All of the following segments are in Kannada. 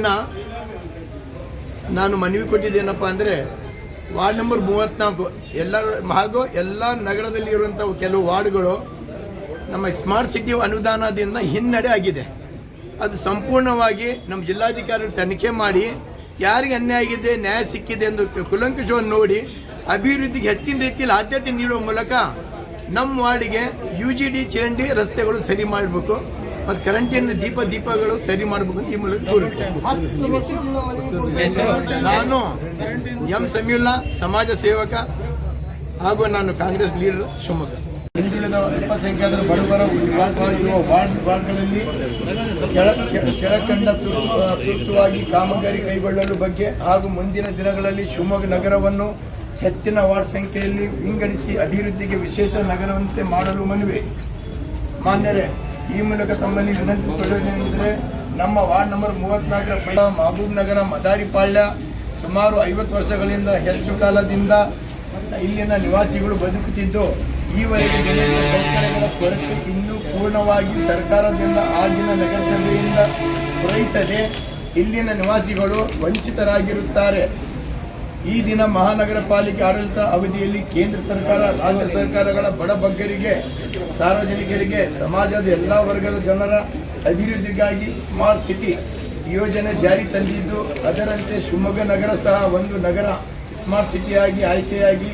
ದಿನ ನಾನು ಮನವಿ ಕೊಟ್ಟಿದ್ದೇನಪ್ಪ ಅಂದರೆ ವಾರ್ಡ್ ನಂಬರ್ ಮೂವತ್ತ್ನಾಲ್ಕು. ಎಲ್ಲರ ಹಾಗೂ ಎಲ್ಲ ನಗರದಲ್ಲಿ ಇರುವಂಥ ಕೆಲವು ವಾರ್ಡ್ಗಳು ನಮ್ಮ ಸ್ಮಾರ್ಟ್ ಸಿಟಿ ಅನುದಾನದಿಂದ ಹಿನ್ನಡೆ ಆಗಿದೆ. ಅದು ಸಂಪೂರ್ಣವಾಗಿ ನಮ್ಮ ಜಿಲ್ಲಾಧಿಕಾರಿ ತನಿಖೆ ಮಾಡಿ ಯಾರಿಗೆ ಅನ್ಯಾಯ ಆಗಿದೆ, ನ್ಯಾಯ ಸಿಕ್ಕಿದೆ ಎಂದು ಕುಲಂಕುಷವನ್ನು ನೋಡಿ ಅಭಿವೃದ್ಧಿಗೆ ಹೆಚ್ಚಿನ ರೀತಿಯಲ್ಲಿ ಆದ್ಯತೆ ನೀಡುವ ಮೂಲಕ ನಮ್ಮ ವಾರ್ಡಿಗೆ ಯು ಜಿ ಡಿ ಚರಂಡಿ ರಸ್ತೆಗಳು ಸರಿ ಮಾಡಬೇಕು. ಮತ್ತು ಇಂದ ದೀಪ ದೀಪಗಳು ಸರಿ ಮಾಡಬೇಕು ಈ ಮೂಲಕ ನಾನು ಎಂ ಸಮ್ಯುಲ್ಲಾ ಸಮಾಜ ಸೇವಕ ಹಾಗೂ ನಾನು ಕಾಂಗ್ರೆಸ್ ಲೀಡರ್ ಶಿವಮೊಗ್ಗ. ಹಿಂದುಳಿದ ಅಲ್ಪಸಂಖ್ಯಾತ ಬಡವರ ವಾಸವಾಗಿರುವ ವಾರ್ಡ್ ವಾರ್ಡ್ಗಳಲ್ಲಿ ಕೆಳ ಕೆಳಕಂಡ ತುರ್ತು ತುರ್ತುವಾಗಿ ಕಾಮಗಾರಿ ಕೈಗೊಳ್ಳಲು ಬಗ್ಗೆ ಹಾಗೂ ಮುಂದಿನ ದಿನಗಳಲ್ಲಿ ಶಿವಮೊಗ್ಗ ನಗರವನ್ನು ಹೆಚ್ಚಿನ ವಾರ್ಡ್ ಸಂಖ್ಯೆಯಲ್ಲಿ ವಿಂಗಡಿಸಿ ಅಭಿವೃದ್ಧಿಗೆ ವಿಶೇಷ ನಗರವಂತೆ ಮಾಡಲು ಮನವಿ. ಮಾನ್ಯರೇ ಈ ಮೂಲಕ ತಮ್ಮಲ್ಲಿ ವಿನಂತಿಸಿಕೊಳ್ಳುವುದೇನೆಂದರೆ ನಮ್ಮ ವಾರ್ಡ್ ನಂಬರ್ ಮೂವತ್ನಾಲ್ಕರ ಪೈಲ ಮಹಬೂಬ್ ನಗರ ಮದಾರಿಪಾಳ್ಯ ಸುಮಾರು ಐವತ್ತು ವರ್ಷಗಳಿಂದ ಹೆಚ್ಚು ಕಾಲದಿಂದ ಇಲ್ಲಿನ ನಿವಾಸಿಗಳು ಬದುಕುತ್ತಿದ್ದು, ಈವರೆಗೆ ಸೌಕರ್ಯಗಳ ಕೊರತೆ ಇನ್ನೂ ಪೂರ್ಣವಾಗಿ ಸರ್ಕಾರದಿಂದ ಆಗಿನ ನಗರಸಭೆಯಿಂದ ಪೂರೈಸದೆ ಇಲ್ಲಿನ ನಿವಾಸಿಗಳು ವಂಚಿತರಾಗಿರುತ್ತಾರೆ. ಈ ದಿನ ಮಹಾನಗರ ಪಾಲಿಕೆ ಆಡಳಿತ ಅವಧಿಯಲ್ಲಿ ಕೇಂದ್ರ ಸರ್ಕಾರ, ರಾಜ್ಯ ಸರ್ಕಾರಗಳ ಬಡಬಗ್ಗರಿಗೆ ಸಾರ್ವಜನಿಕರಿಗೆ, ಸಮಾಜದ ಎಲ್ಲ ವರ್ಗದ ಜನರ ಅಭಿವೃದ್ಧಿಗಾಗಿ ಸ್ಮಾರ್ಟ್ ಸಿಟಿ ಯೋಜನೆ ಜಾರಿ ತಂದಿದ್ದು, ಅದರಂತೆ ಶಿವಮೊಗ್ಗ ನಗರ ಸಹ ಒಂದು ನಗರ ಸ್ಮಾರ್ಟ್ ಸಿಟಿಯಾಗಿ ಆಯ್ಕೆಯಾಗಿ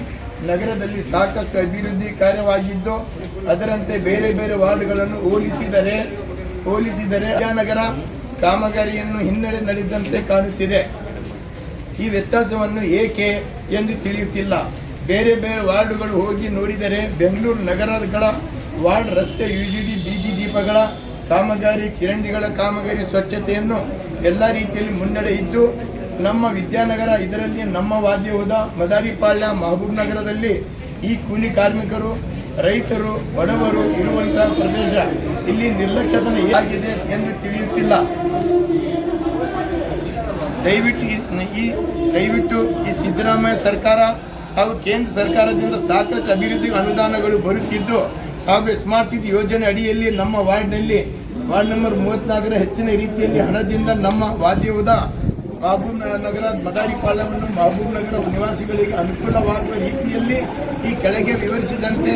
ನಗರದಲ್ಲಿ ಸಾಕಷ್ಟು ಅಭಿವೃದ್ಧಿ ಕಾರ್ಯವಾಗಿದ್ದು, ಅದರಂತೆ ಬೇರೆ ಬೇರೆ ವಾರ್ಡ್ಗಳನ್ನು ಹೋಲಿಸಿದರೆ ಹೋಲಿಸಿದರೆ ನಗರ ಕಾಮಗಾರಿಯನ್ನು ಹಿನ್ನಡೆ ನಡೆದಂತೆ ಕಾಣುತ್ತಿದೆ. ಈ ವ್ಯತ್ಯಾಸವನ್ನು ಏಕೆ ಎಂದು ತಿಳಿಯುತ್ತಿಲ್ಲ. ಬೇರೆ ಬೇರೆ ವಾರ್ಡುಗಳು ಹೋಗಿ ನೋಡಿದರೆ ಬೆಂಗಳೂರು ನಗರಗಳ ವಾರ್ಡ್ ರಸ್ತೆ ಯು ಜಿ ಡಿ ಬೀದಿ ದೀಪಗಳ ಕಾಮಗಾರಿ ಚಿರಂಡಿಗಳ ಕಾಮಗಾರಿ ಸ್ವಚ್ಛತೆಯನ್ನು ಎಲ್ಲ ರೀತಿಯಲ್ಲಿ ಮುನ್ನಡೆ ಇದ್ದು, ನಮ್ಮ ವಿದ್ಯಾನಗರ ಇದರಲ್ಲಿ ನಮ್ಮ ವಾದ್ಯಹೋದ ಮದಾರಿಪಾಳ್ಯ ಮಹಬೂಬ್ ನಗರದಲ್ಲಿ ಈ ಕೂಲಿ ಕಾರ್ಮಿಕರು, ರೈತರು, ಬಡವರು ಇರುವಂತಹ ಪ್ರದೇಶ ಇಲ್ಲಿ ನಿರ್ಲಕ್ಷ್ಯತನ ಆಗಿದೆ ಎಂದು ತಿಳಿಯುತ್ತಿಲ್ಲ. ದಯವಿಟ್ಟು ಈ- ದಯವಿಟ್ಟು ಈ ಸಿದ್ದರಾಮಯ್ಯ ಸರ್ಕಾರ ಹಾಗೂ ಕೇಂದ್ರ ಸರ್ಕಾರದಿಂದ ಸಾಕಷ್ಟು ಅಭಿವೃದ್ಧಿ ಅನುದಾನಗಳು ಬರುತ್ತಿದ್ದು ಹಾಗೂ ಸ್ಮಾರ್ಟ್ ಸಿಟಿ ಯೋಜನೆ ಅಡಿಯಲ್ಲಿ ನಮ್ಮ ವಾರ್ಡ್ನಲ್ಲಿ ವಾರ್ಡ್ ನಂಬರ್ ಮೂವತ್ನಾಲ್ಕರ ಹೆಚ್ಚಿನ ರೀತಿಯಲ್ಲಿ ಹಣದಿಂದ ನಮ್ಮ ವಾದ್ಯವುದ ಮಹಬೂಬ್ ನಗರ ನಗರ ಮದಾರಿಪಾಳ್ಯವನ್ನು ಮಹಬೂಬ್ ನಗರ ನಿವಾಸಿಗಳಿಗೆ ಅನುಕೂಲವಾಗುವ ರೀತಿಯಲ್ಲಿ ಈ ಕೆಳಗೆ ವಿವರಿಸಿದಂತೆ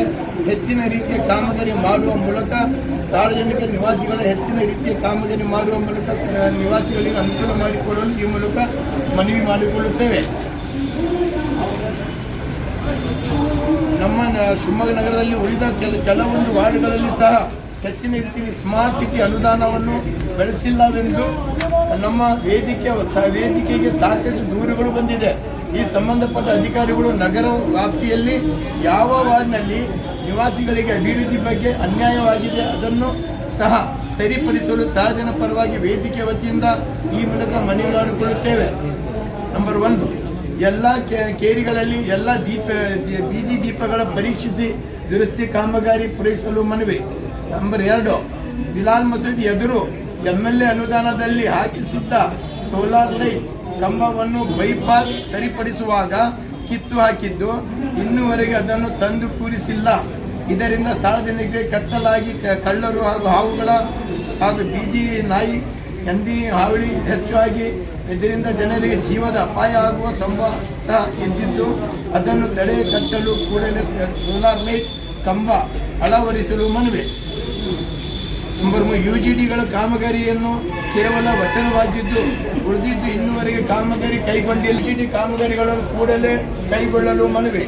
ಹೆಚ್ಚಿನ ರೀತಿಯ ಕಾಮಗಾರಿ ಮಾಡುವ ಮೂಲಕ ಸಾರ್ವಜನಿಕ ನಿವಾಸಿಗಳ ಹೆಚ್ಚಿನ ರೀತಿಯ ಕಾಮಗಾರಿ ಮಾಡುವ ಮೂಲಕ ನಿವಾಸಿಗಳಿಗೆ ಅನುಕೂಲ ಮಾಡಿಕೊಡಲು ಈ ಮೂಲಕ ಮನವಿ ಮಾಡಿಕೊಳ್ಳುತ್ತೇವೆ. ನಮ್ಮ ಶಿವಮೊಗ್ಗ ನಗರದಲ್ಲಿ ಉಳಿದ ಕೆಲ ಕೆಲವೊಂದು ವಾರ್ಡ್ಗಳಲ್ಲಿ ಸಹ ಹೆಚ್ಚಿನ ರೀತಿಯಲ್ಲಿ ಸ್ಮಾರ್ಟ್ ಸಿಟಿ ಅನುದಾನವನ್ನು ಬೆಳೆಸಿಲ್ಲವೆಂದು ನಮ್ಮ ವೇದಿಕೆ ವೇದಿಕೆಗೆ ಸಾಕಷ್ಟು ದೂರುಗಳು ಬಂದಿದೆ. ಈ ಸಂಬಂಧಪಟ್ಟ ಅಧಿಕಾರಿಗಳು ನಗರ ವ್ಯಾಪ್ತಿಯಲ್ಲಿ ಯಾವ ವಾರ್ಡ್ನಲ್ಲಿ ನಿವಾಸಿಗಳಿಗೆ ಅಭಿವೃದ್ಧಿ ಬಗ್ಗೆ ಅನ್ಯಾಯವಾಗಿದೆ ಅದನ್ನು ಸಹ ಸರಿಪಡಿಸಲು ಸಾರ್ವಜನಿಕ ಪರವಾಗಿ ವೇದಿಕೆ ವತಿಯಿಂದ ಈ ಮೂಲಕ ಮನವಿ ಮಾಡಿಕೊಳ್ಳುತ್ತೇವೆ. ನಂಬರ್ ಒಂದು ಎಲ್ಲ ಕೇರಿಗಳಲ್ಲಿ ಎಲ್ಲ ದೀಪ ಬೀದಿ ದೀಪಗಳ ಪರೀಕ್ಷಿಸಿ ದುರಸ್ತಿ ಕಾಮಗಾರಿ ಪೂರೈಸಲು ಮನವಿ. ನಂಬರ್ ಎರಡು, ಬಿಲಾಲ್ ಮಸೀದಿ ಎದುರು ಎಂ ಎಲ್ ಎ ಅನುದಾನದಲ್ಲಿ ಹಾಕಿಸಿದ್ದ ಸೋಲಾರ್ ಲೈಟ್ ಕಂಬವನ್ನು ಬೈಪಾಸ್ ಸರಿಪಡಿಸುವಾಗ ಕಿತ್ತು ಹಾಕಿದ್ದು, ಇನ್ನುವರೆಗೆ ಅದನ್ನು ತಂದು ಕೂರಿಸಿಲ್ಲ. ಇದರಿಂದ ಸಾರ್ವಜನಿಕರಿಗೆ ಕತ್ತಲಾಗಿ ಕಳ್ಳರು ಹಾಗೂ ಹಾವುಗಳ ಹಾಗೂ ಬೀದಿ ನಾಯಿ, ಹಂದಿ, ಹಾವಳಿ ಹೆಚ್ಚಾಗಿ ಇದರಿಂದ ಜನರಿಗೆ ಜೀವದ ಅಪಾಯ ಆಗುವ ಸಂಭವ ಸಹ ಇದ್ದಿದ್ದು, ಅದನ್ನು ತಡೆ ಕಟ್ಟಲು ಕೂಡಲೇ ಸೋಲಾರ್ ಲೈಟ್ ಕಂಬ ಅಳವಡಿಸಲು ಮನವಿ. ನಂಬರ್ ಯು ಜಿ ಡಿಗಳ ಕಾಮಗಾರಿಯನ್ನು ಕೇವಲ ವಚನವಾಗಿದ್ದು ಉಳಿದಿದ್ದು ಇನ್ನುವರೆಗೆ ಕಾಮಗಾರಿ ಕೈಗೊಂಡಿಲ್ಲ. ಜಿ ಡಿ ಕಾಮಗಾರಿಗಳನ್ನು ಕೂಡಲೇ ಕೈಗೊಳ್ಳಲು ಮನವಿ.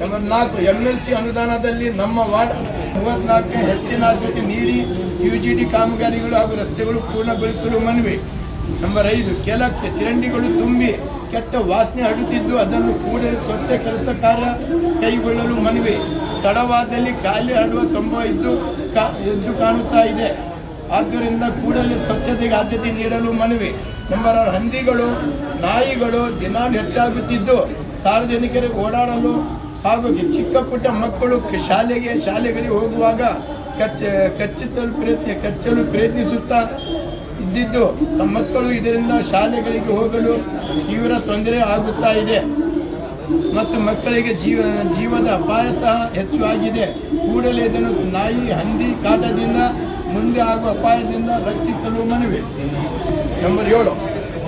ನಂಬರ್ ನಾಲ್ಕು ಎಂ ಎಲ್ ಸಿ ಅನುದಾನದಲ್ಲಿ ನಮ್ಮ ವಾರ್ಡ್ ಮೂವತ್ನಾಲ್ಕನೇ ಹೆಚ್ಚಿನ ಆದ್ಯತೆ ನೀಡಿ ಯು ಜಿ ಡಿ ಕಾಮಗಾರಿಗಳು ಹಾಗೂ ರಸ್ತೆಗಳು ಪೂರ್ಣಗೊಳಿಸಲು ಮನವಿ. ನಂಬರ್ ಐದು ಕೆಲಕ್ಕೆ ಚಿರಂಡಿಗಳು ತುಂಬಿ ಕೆಟ್ಟ ವಾಸನೆ ಹಡುತ್ತಿದ್ದು ಅದನ್ನು ಕೂಡಲೇ ಸ್ವಚ್ಛ ಕೆಲಸ ಕಾರ್ಯ ಕೈಗೊಳ್ಳಲು ಮನವಿ. ತಡವಾದಲ್ಲಿ ಖಾಲಿ ಹರಡುವ ಸಂಭವ ಇದ್ದು ಕಾ- ಎದ್ದು ಕಾಣುತ್ತಾ ಇದೆ. ಆದ್ದರಿಂದ ಕೂಡಲೇ ಸ್ವಚ್ಛತೆಗೆ ಆದ್ಯತೆ ನೀಡಲು ಮನವಿ. ನಂಬರ್ ಹಂದಿಗಳು, ನಾಯಿಗಳು ದಿನಾಲು ಹೆಚ್ಚಾಗುತ್ತಿದ್ದು, ಸಾರ್ವಜನಿಕರಿಗೆ ಓಡಾಡಲು ಹಾಗೂ ಚಿಕ್ಕ ಪುಟ್ಟ ಮಕ್ಕಳು ಶಾಲೆಗೆ, ಶಾಲೆಗಳಿಗೆ ಹೋಗುವಾಗ ಕಚ್ಚ ಕಚ್ಚಲು ಪ್ರಯತ್ನ, ಕಚ್ಚಲು ಪ್ರಯತ್ನಿಸುತ್ತಾ ಇದ್ದಿದ್ದು ಮಕ್ಕಳು ಇದರಿಂದ ಶಾಲೆಗಳಿಗೆ ಹೋಗಲು ತೀವ್ರ ತೊಂದರೆ ಆಗುತ್ತಾ ಇದೆ. ಮತ್ತು ಮಕ್ಕಳಿಗೆ ಜೀವ, ಜೀವದ ಅಪಾಯ ಸಹ ಹೆಚ್ಚು ಆಗಿದೆ. ಕೂಡಲೇ ಇದನ್ನು ನಾಯಿ ಹಂದಿ ಕಾಟದಿಂದ ಮುಂದೆ ಆಗುವ ಅಪಾಯದಿಂದ ರಕ್ಷಿಸಲು ಮನವಿ. ನಂಬರ್ ಏಳು.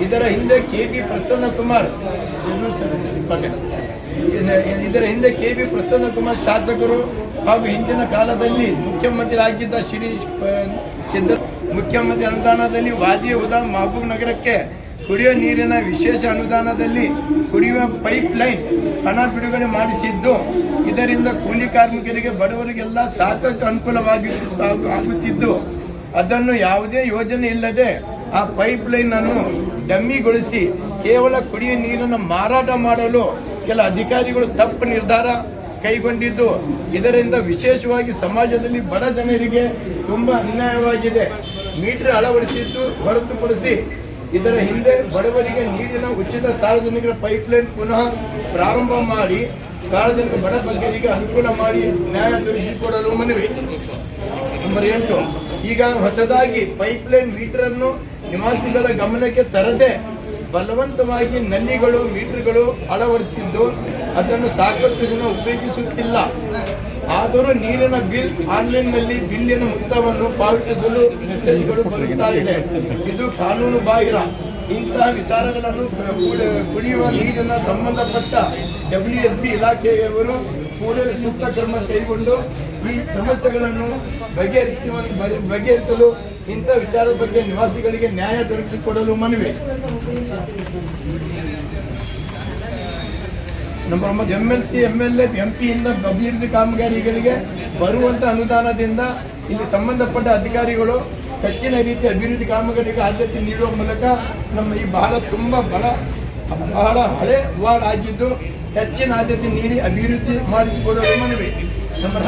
ಇದರ ಹಿಂದೆ ಕೆ ಬಿ ಪ್ರಸನ್ನ ಕುಮಾರ್. ಇದರ ಹಿಂದೆ ಕೆ ಬಿ ಪ್ರಸನ್ನ ಕುಮಾರ್ ಶಾಸಕರು ಹಾಗೂ ಹಿಂದಿನ ಕಾಲದಲ್ಲಿ ಮುಖ್ಯಮಂತ್ರಿ ಆಗಿದ್ದ ಶ್ರೀ ಸಿದ್ದ ಮುಖ್ಯಮಂತ್ರಿ ಅನುದಾನದಲ್ಲಿ ವಾದಿ ಉದಾ ಮಹಬೂಬ್ ನಗರಕ್ಕೆ ಕುಡಿಯುವ ನೀರಿನ ವಿಶೇಷ ಅನುದಾನದಲ್ಲಿ ಕುಡಿಯುವ ಪೈಪ್ ಲೈನ್ ಹಣ ಬಿಡುಗಡೆ ಮಾಡಿಸಿದ್ದು, ಇದರಿಂದ ಕೂಲಿ ಕಾರ್ಮಿಕರಿಗೆ, ಬಡವರಿಗೆಲ್ಲ ಸಾಕಷ್ಟು ಅನುಕೂಲವಾಗಿ ಆಗು- ಆಗುತ್ತಿದ್ದು. ಅದನ್ನು ಯಾವುದೇ ಯೋಜನೆ ಇಲ್ಲದೆ ಆ ಪೈಪ್ ಲೈನ್ ಅನ್ನು ಡಮ್ಮಿಗೊಳಿಸಿ ಕೇವಲ ಕುಡಿಯುವ ನೀರನ್ನು ಮಾರಾಟ ಮಾಡಲು ಕೆಲ ಅಧಿಕಾರಿಗಳು ತಪ್ಪು ನಿರ್ಧಾರ ಕೈಗೊಂಡಿದ್ದು, ಇದರಿಂದ ವಿಶೇಷವಾಗಿ ಸಮಾಜದಲ್ಲಿ ಬಡ ಜನರಿಗೆ ತುಂಬ ಅನ್ಯಾಯವಾಗಿದೆ. ಮೀಟರ್ ಅಳವಡಿಸಿದ್ದು ಹೊರತುಪಡಿಸಿ ಇದರ ಹಿಂದೆ ಬಡವರಿಗೆ ನೀರಿನ ಉಚಿತ ಸಾರ್ವಜನಿಕರ ಪೈಪ್ಲೈನ್ ಪುನಃ ಪ್ರಾರಂಭ ಮಾಡಿ ಸಾರ್ವಜನಿಕ ಬಡ ಬಗ್ಗರಿಗೆ ಅನುಕೂಲ ಮಾಡಿ ನ್ಯಾಯ ದೊರಕಿಸಿಕೊಡಲು ಮನವಿ. ನಂಬರ್ ಎಂಟು, ಈಗ ಹೊಸದಾಗಿ ಪೈಪ್ಲೈನ್ ಮೀಟರ್ ಅನ್ನು ನಿವಾಸಿಗಳ ಗಮನಕ್ಕೆ ತರದೆ ಬಲವಂತವಾಗಿ ನಲ್ಲಿಗಳು, ಮೀಟರ್ಗಳು ಅಳವಡಿಸಿದ್ದು ಅದನ್ನು ಸಾಕಷ್ಟು ಜನ ಉಪಯೋಗಿಸುತ್ತಿಲ್ಲ. ಆದರೂ ನೀರಿನ ಬಿಲ್ ಆನ್ಲೈನ್ನಲ್ಲಿ ಬಿಲ್ಲಿನ ಮೊತ್ತವನ್ನು ಪಾವತಿಸಲು ಮೆಸೇಜ್ಗಳು ಬರುತ್ತಾ ಇದೆ. ಇದು ಕಾನೂನು ಬಾಹಿರ. ಇಂತಹ ವಿಚಾರಗಳನ್ನು ಕುಡಿಯುವ ನೀರಿನ ಸಂಬಂಧಪಟ್ಟ ಡಬ್ಲ್ಯೂ ಎಸ್ ಬಿ ಇಲಾಖೆಯವರು ಕೂಡಲೇ ಸೂಕ್ತ ಕ್ರಮ ಕೈಗೊಂಡು ಈ ಸಮಸ್ಯೆಗಳನ್ನು ಬಗೆಹರಿಸುವ ಬಗೆ- ಬಗೆಹರಿಸಲು ಇಂಥ ವಿಚಾರದ ಬಗ್ಗೆ ನಿವಾಸಿಗಳಿಗೆ ನ್ಯಾಯ ದೊರಕಿಸಿಕೊಡಲು ಮನವಿ. ನಂಬರ್ ಒಂಬತ್ತು M L C M L A M ಪಿಯಿಂದ ಅಭಿವೃದ್ಧಿ ಕಾಮಗಾರಿಗಳಿಗೆ ಬರುವಂಥ ಅನುದಾನದಿಂದ ಇಲ್ಲಿ ಸಂಬಂಧಪಟ್ಟ ಅಧಿಕಾರಿಗಳು ಹೆಚ್ಚಿನ ರೀತಿಯ ಅಭಿವೃದ್ಧಿ ಕಾಮಗಾರಿಗೆ ಆದ್ಯತೆ ನೀಡುವ ಮೂಲಕ ನಮ್ಮ ಈ ಬಹಳ ತುಂಬ ಬಹಳ ಬಹಳ ಹಳೆ ವಾರ್ಡ್ ಆಗಿದ್ದು ಹೆಚ್ಚಿನ ಆದ್ಯತೆ ನೀಡಿ ಅಭಿವೃದ್ಧಿ ಮಾಡಿಸಿಕೊಡುವ ಮನವಿ. ನಂಬರ್